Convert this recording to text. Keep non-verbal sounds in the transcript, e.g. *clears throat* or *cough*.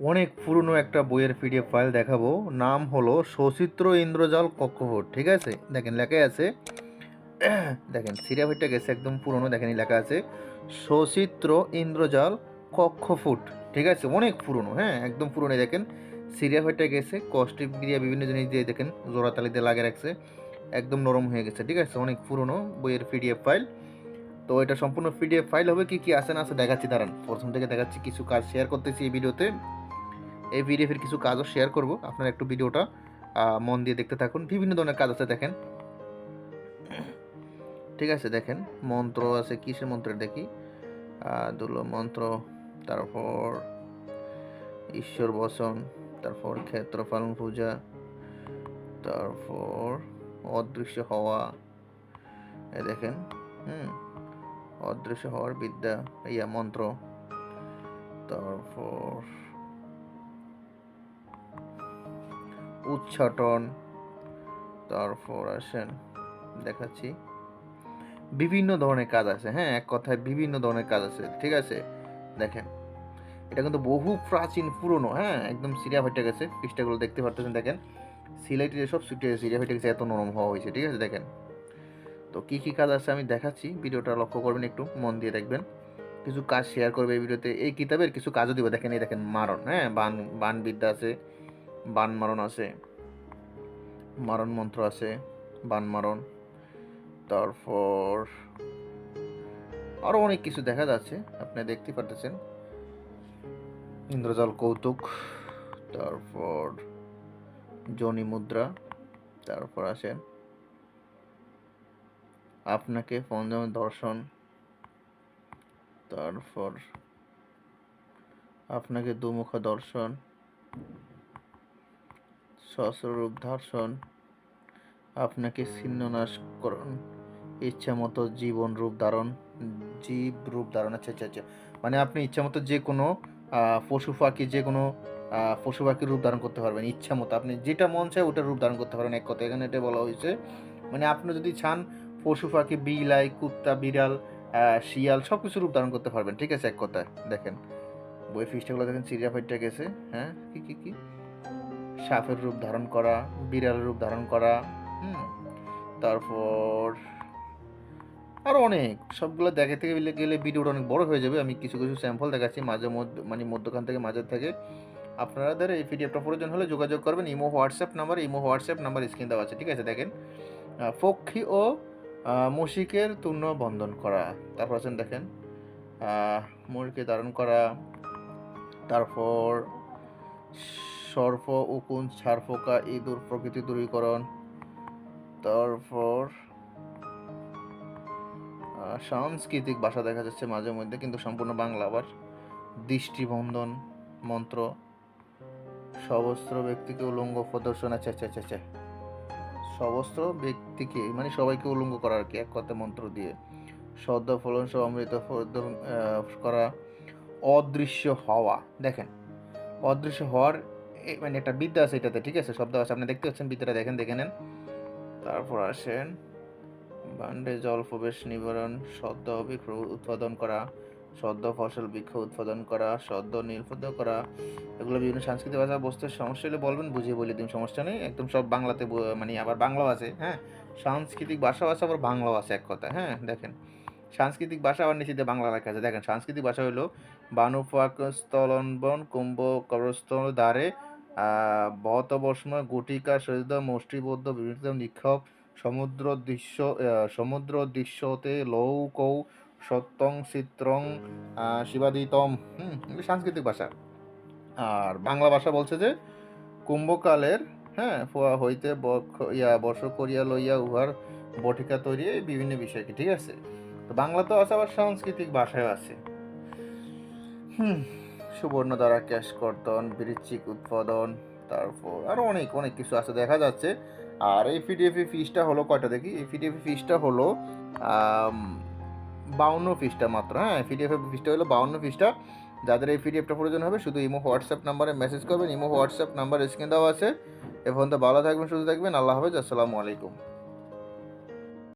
অনেক পুরনো একটা বইয়ের পিডিএফ ফাইল দেখাবো। নাম হলো সচিত্র ইন্দ্রজাল কক্ষপথ, ঠিক আছে? দেখেন লেখা আছে। *clears throat* দেখেন সিরিয়া বইটা গেছে একদম পুরনো, দেখেন লেখা আছে। সচিত্র ইন্দ্রজাল কক্ষফুট ঠিক আছে? অনেক পুরনো হ্যাঁ একদম পুরনো দেখেন। সিরিয়া বইটা গেছে কস্টিক দিয়ে বিভিন্ন জিনিস দিয়ে, দেখেন জোড়াতালি দিয়ে লাগিয়ে রাখছে। একদম নরম হয়ে গেছে, ঠিক আছে? অনেক পুরনো বইয়ের পিডিএফ ফাইল। তো এটা সম্পূর্ণ পিডিএফ ফাইল হবে কি কি আছে না আছে দেখাচ্ছি, দাঁড়ান। প্রথম থেকে দেখাচ্ছি, কিছু কাজ শেয়ার করতেছি এই ভিডিওতে। এই পিডিএফের কিছু কাজও শেয়ার করব। আপনারা একটু ভিডিওটা মন দিয়ে দেখতে থাকুন। বিভিন্ন ধরনের কাজ আছে, দেখেন। ঠিক আছে, দেখেন। মন্ত্র আছে, কিসের মন্ত্রের দেখি? দুর্লভ মন্ত্র, তারপর ঈশ্বর বসন তারপর ক্ষেত্র পালন পূজা, তারপর অদৃশ্য হওয়া এ দেখেন, হুম, অদৃশ্য হওয়ার বিদ্যা ইয়া মন্ত্র, তারপর উচ্চাটন তারপর আসেন, দেখাচ্ছি। বিভিন্ন ধরনের কাজ আছে হ্যাঁ এক কথায় বিভিন্ন ধরনের কাজ আছে, ঠিক আছে? দেখেন, এটা কিন্তু বহু প্রাচীন, পুরনো হ্যাঁ একদম সিরিয়া ফেটে গেছে, পৃষ্ঠাগুলো দেখতে পারতেছেন, দেখেন। সিলাইটের সব সিরিয়া ফেটে গেছে, এত নরম হওয়া হয়েছে, ঠিক আছে? দেখেন। তো কী কী কাজ আছে আমি দেখাচ্ছি, ভিডিওটা লক্ষ্য করবেন একটু, মন দিয়ে দেখবেন। কিছু কাজ শেয়ার করবে এই ভিডিওতে, এই কিতাবের কিছু কাজও দিব, দেখেন, এই দেখেন, মারণ হ্যাঁ বান বান বিদ্যা আছে বান মারণ আছে। মারণ মন্ত্র আছে, বান মারণ। তারপর আরও অনেক কিছু দেখা যাচ্ছে, আপনি দেখতে পারতেছেন। ইন্দ্রজাল কৌতুক, তারপর জনি মুদ্রা, তারপর আসেন আপনাকে পঞ্চম দর্শন, তারপর আপনাকে দুমুখ দর্শন সহস্ররূপ দর্শন আপনাকে ছিন্ননাশ করুন। ইচ্ছা মতো জীবন রূপ ধারণ, জীব রূপ ধারণ আচ্ছা আচ্ছা আচ্ছা। মানে আপনি ইচ্ছা মতো যে কোনো পশু পাখি যে কোনো পশু পাখির রূপ ধারণ করতে পারবেন ইচ্ছা মতো আপনি যেটা মন চায় ওটার রূপ ধারণ করতে পারেন, এক কথা। এখানে এটা বলা হয়েছে মানে আপনি যদি চান পশু পাখি, বিলাই, কুত্তা, বিড়াল শিয়াল সব কিছু রূপ ধারণ করতে পারবেন, ঠিক আছে, এক কথায়। দেখেন, বই ফিসটাগুলো দেখেন সিরিয়া ফাইটটা গেছে হ্যাঁ কি কি কি? সাপের রূপ ধারণ করা, বিড়ালের রূপ ধারণ করা, হুম, তারপর আরও অনেক। সবগুলো দেখাতে গেলে গেলে ভিডিওটা অনেক বড় হয়ে যাবে। আমি কিছু কিছু স্যাম্পল দেখাচ্ছি মাঝে মধ্যে মানে মধ্যখান থেকে, মাঝের থেকে। আপনারা আপনাদের এই পিডিএফটা প্রয়োজন হলে যোগাযোগ করবেন। Imo, WhatsApp number, imo, WhatsApp number screen দেওয়া আছে। ঠিক আছে, দেখেন। পক্ষী ও মুশিকের তুণ্য বন্ধন করা। তারপর আছেন, দেখেন মুরকে ধারণ করা। তারপর সর্প, উকুন ছারপোকা ইঁদুর, প্রকৃতি দূরীকরণ। তারপর সাংস্কৃতিক ভাষা দেখা যাচ্ছে মাঝে মধ্যে, কিন্তু সম্পূর্ণ বাংলা আবার। দৃষ্টিবন্ধন মন্ত্র, সবস্ত্র ব্যক্তিকে উলঙ্গ প্রদর্শন আচ্ছা আচ্ছা আচ্ছা আচ্ছা। সবস্ত্র ব্যক্তিকে মানে সবাইকে উলঙ্গ করা আর কি, এক কথা মন্ত্র দিয়ে। সদ্য ফলন সহ অমৃত করা, অদৃশ্য হওয়া। দেখেন অদৃশ্য হওয়ার মানে একটা বিদ্যা আছে এটাতে, ঠিক আছে? শব্দ আছে। আপনি দেখতে পাচ্ছেন বিদ্যাটা, দেখেন, দেখে নেন। তারপর আসেন, বান্ডে জল প্রবেশ নিবারণ সদ্য বৃক্ষ উৎপাদন করা সদ্য ফসল বৃক্ষ উৎপাদন করা সদ্য নির্পদ করা। এগুলো বিভিন্ন সাংস্কৃতিক ভাষা, বস্তুর সমস্যা হলে বলবেন, বুঝিয়ে বলে দিন, সমস্যা নেই। একদম সব বাংলাতে মানে আবার বাংলাও আছে হ্যাঁ? সাংস্কৃতিক ভাষাও আছে, আবার বাংলাও আছে এক কথা হ্যাঁ? দেখেন। সাংস্কৃতিক ভাষা নিচেতে বাংলা লেখা আছে। দেখেন, সাংস্কৃতিক ভাষা হলো বানুপাক স্থলনবন কুম্ভ করস্থল দ্বারে বহত বর্ষম গুটিকা সহিত মুষ্টিবদ্ধ বিভিন্ন নিক্ষেপ, সমুদ্র দৃশ্য সমুদ্র দৃশ্যতে লৌকৌ, সত্যং, চিত্রং শিবাদিতম। হুম সাংস্কৃতিক ভাষা। আর বাংলা ভাষা বলছে যে, কুম্ভকালের হ্যাঁ ফোয়া হইতে ইয়া, বর্ষ করিয়া লইয়া উহার বটিকা তৈরি বিভিন্ন বিষয়কে, ঠিক আছে? তো বাংলাতেও আছে, আবার সাংস্কৃতিক ভাষায় আছে। হুম সুবর্ণ দ্বারা ক্যাশ কর্তন বৃশ্চিক উৎপাদন, তারপর আরও অনেক অনেক কিছু আছে, দেখা যাচ্ছে। আর এই পিডিএফ ফিসটা হলো কয়টা দেখি? এই পিডিএফ ফিসটা হলো বাউন্ন ফিসটা মাত্র হ্যাঁ? পিডিএফ ফিসটা হলো বাউন্ন ফিসটা যাদের এই পিডিএফটা প্রয়োজন হবে, শুধু ইমো, হোয়াটসঅ্যাপ নাম্বারে মেসেজ করবেন, ইমো, হোয়াটসঅ্যাপ নাম্বার স্ক্রিন দেওয়া আছে। এ পর্যন্ত ভালো থাকবেন, সুস্থ থাকবেন, আল্লাহ হাফেজ, আসসালামু আলাইকুম।